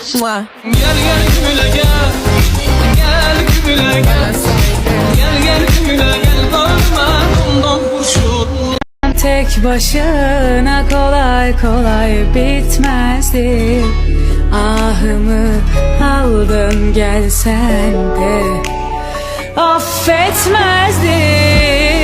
Mua. Gel gel gümüle gel. Gel gümüle gel. Gel gel gümüle gel. Bağırma ondan kurşun. Tek başına kolay kolay bitmezdi. Ahımı aldın gelsen de. Affetmezdim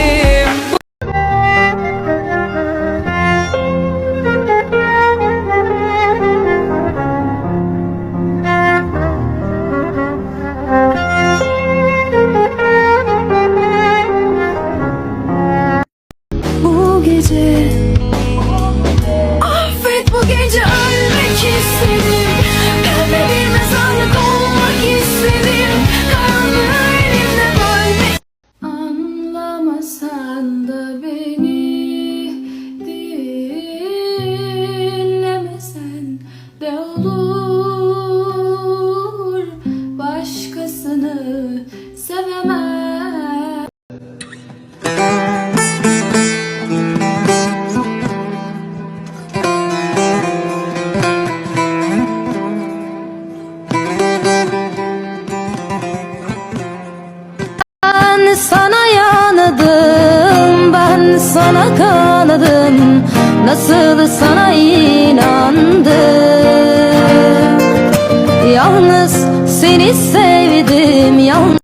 Gece. Affet bu gece ölmek istedim Nasıl sana inandım? Yalnız seni sevdim, yalnız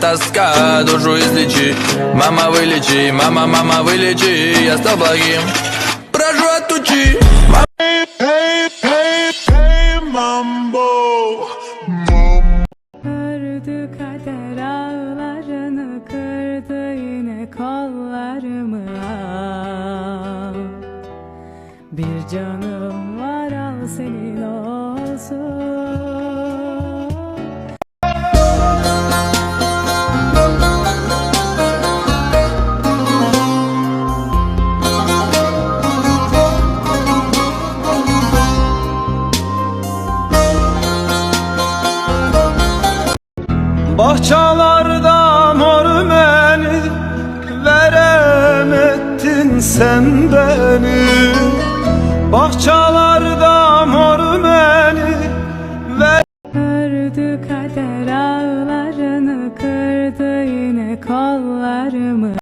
тоска, душу излечи Мама вылечи, мама, мама вылечи Я стал благим, прошу отучи Ördü kader ağlarını kırdı yine kollarımı al Bir canım var al senin sen beni Bahçalarda mor beni Ördü kader ağlarını kırdı yine kollarımı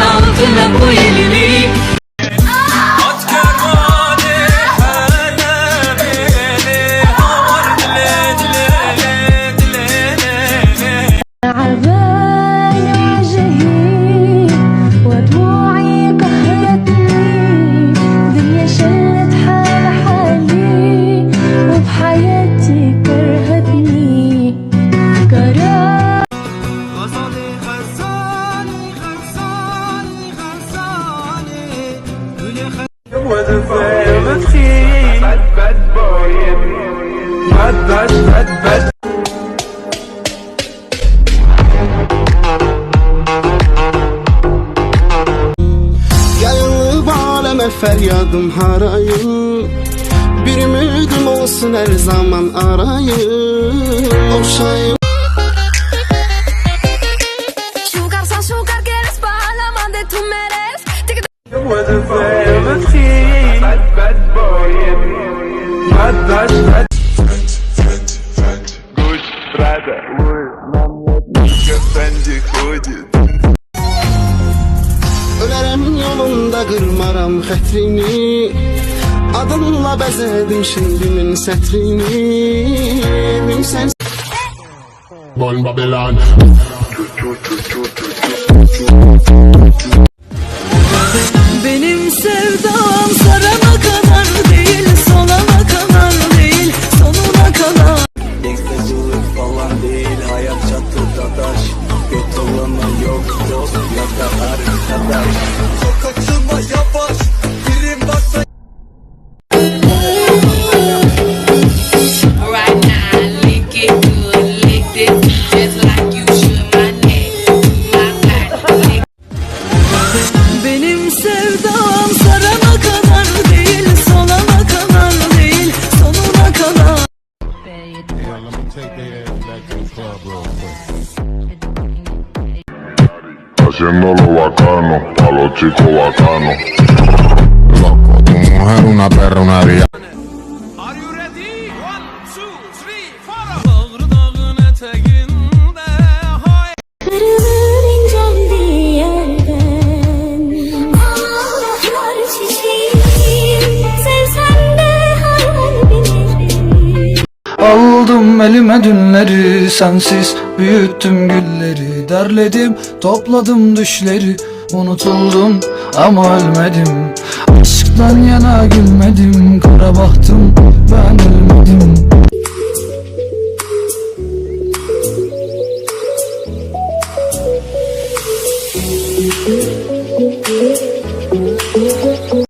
altına koy elini feryadım harayım Bir ümidim olsun her zaman arayım Okşayım Sugar son sugar quieres para la yolunda qırmaram xətrini. Adınla bəzədim şeirimin sətrini. Elim sən Bon Babylon. Benim sevdam sarana çiçeğim Sevsem de hayal bilirim Aldım elime dünleri sensiz Büyüttüm gülleri. Derledim topladım düşleri Unutuldum ama ölmedim Aşktan yana gülmedim Kara bahtım. Ben ölmedim.